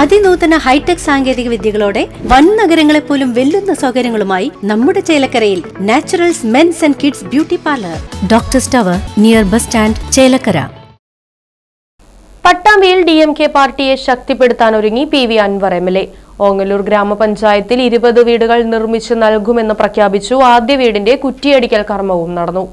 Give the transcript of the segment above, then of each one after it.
അതിനൂതന hi tech സാങ്കേതിക വിദ്യകളോടെ വൻ നഗരങ്ങളെ പോലും വെല്ലുന്ന സൗകര്യങ്ങളുമായി നമ്മുടെ ചേലക്കരയിൽ naturals men's and kids beauty parlour. Doctor സ്റ്റവർ near bus stand Chelakkara. പട്ടാമ്പിയിൽ ഡി എം കെ പാർട്ടിയെ ശക്തിപ്പെടുത്താൻ ഒരുങ്ങി P V Anwar M L A. Ongallur ഗ്രാമപഞ്ചായത്തിൽ ഇരുപത് വീടുകൾ നിർമ്മിച്ച് നൽകുമെന്ന് പ്രഖ്യാപിച്ചു ആദ്യ വീടിന്റെ കുറ്റിയടിക്കൽ കർമ്മവും നടന്നു.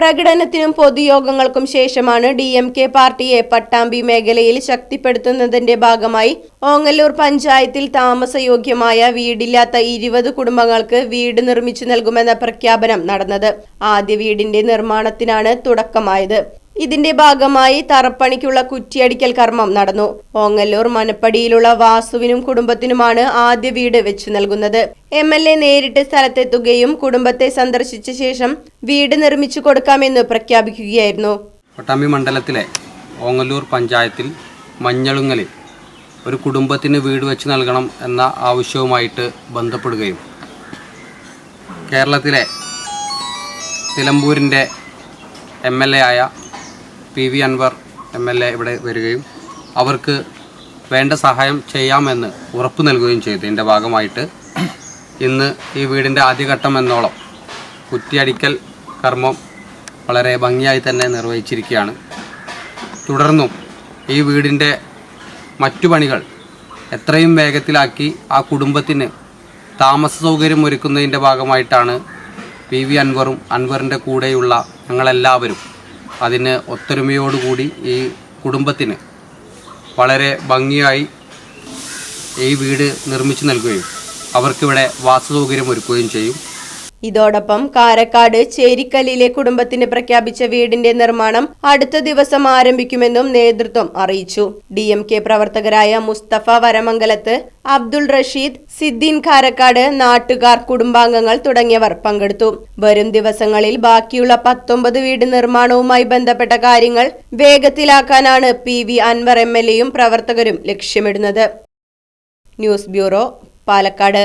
പ്രകടനത്തിനും പൊതുയോഗങ്ങൾക്കും ശേഷമാണ് ഡി എം കെ പാർട്ടിയെ പട്ടാമ്പി മേഖലയിൽ ശക്തിപ്പെടുത്തുന്നതിന്റെ ഭാഗമായി ഓങ്ങല്ലൂർ പഞ്ചായത്തിൽ താമസയോഗ്യമായ വീടില്ലാത്ത ഇരുപത് കുടുംബങ്ങൾക്ക് വീട് നിർമ്മിച്ചു നൽകുമെന്ന പ്രഖ്യാപനം നടന്നത്. ആദ്യ വീടിന്റെ നിർമ്മാണത്തിനാണ് തുടക്കമായത്. ഇതിന്റെ ഭാഗമായി തറപ്പണിക്കുള്ള കുറ്റിയടിക്കൽ കർമ്മം നടന്നു. ഓങ്ങല്ലൂർ മനപ്പടിയിലുള്ള വാസുവിനും കുടുംബത്തിനുമാണ് ആദ്യ വീട് വെച്ചു നൽകുന്നത്. എം എൽ എ നേരിട്ട് സ്ഥലത്തെത്തുകയും കുടുംബത്തെ സന്ദർശിച്ച ശേഷം വീട് നിർമ്മിച്ചു കൊടുക്കാമെന്ന് പ്രഖ്യാപിക്കുകയായിരുന്നു. പട്ടാമ്പി മണ്ഡലത്തിലെ ഓങ്ങല്ലൂർ പഞ്ചായത്തിൽ മഞ്ഞളുങ്ങലിൽ ഒരു കുടുംബത്തിന് വീട് വെച്ച് നൽകണം എന്ന ആവശ്യവുമായിട്ട് ബന്ധപ്പെടുകയും കേരളത്തിലെ നിലമ്പൂരിന്റെ എം എൽ എ ആയ P V Anwar M L A ഇവിടെ വരികയും അവർക്ക് വേണ്ട സഹായം ചെയ്യാമെന്ന് ഉറപ്പ് നൽകുകയും ചെയ്തു. ഇതിന്റെ ഭാഗമായിട്ട് ഇന്ന് ഈ വീടിന്റെ ആദ്യഘട്ടം എന്നോളം കുറ്റിയടിക്കൽ കർമ്മം വളരെ ഭംഗിയായി തന്നെ നിർവഹിച്ചിരിക്കുകയാണ്. തുടർന്നും ഈ വീടിന്റെ മറ്റു പണികൾ എത്രയും വേഗത്തിലാക്കി ആ കുടുംബത്തിന് താമസ സൗകര്യം ഒരുക്കുന്നതിന്റെ ഭാഗമായിട്ടാണ് പി വി അൻവറും അൻവറിന്റെ കൂടെയുള്ള ഞങ്ങളെല്ലാവരും അതിന് ഒത്തൊരുമയോടുകൂടി ഈ കുടുംബത്തിന് വളരെ ഭംഗിയായി ഈ വീട് നിർമ്മിച്ചു നൽകുകയും അവർക്കിവിടെ വാസസൗകര്യം ഒരുക്കുകയും ചെയ്യും. ഇതോടൊപ്പം കാരക്കാട് ചേരിക്കല്ലിലെ കുടുംബത്തിന് പ്രഖ്യാപിച്ച വീടിന്റെ നിർമ്മാണം അടുത്ത ദിവസം ആരംഭിക്കുമെന്നും നേതൃത്വം അറിയിച്ചു. ഡി എം കെ പ്രവർത്തകരായ മുസ്തഫ വരമംഗലത്ത് അബ്ദുൾ റഷീദ് സിദ്ദീൻ കാരക്കാട് നാട്ടുകാർ കുടുംബാംഗങ്ങൾ തുടങ്ങിയവർ പങ്കെടുത്തു. വരും ദിവസങ്ങളിൽ ബാക്കിയുള്ള പത്തൊമ്പത് വീട് നിർമ്മാണവുമായി ബന്ധപ്പെട്ട കാര്യങ്ങൾ വേഗത്തിലാക്കാനാണ് P V Anvar M L എയും പ്രവർത്തകരും ലക്ഷ്യമിടുന്നത്. News bureau Palakkad.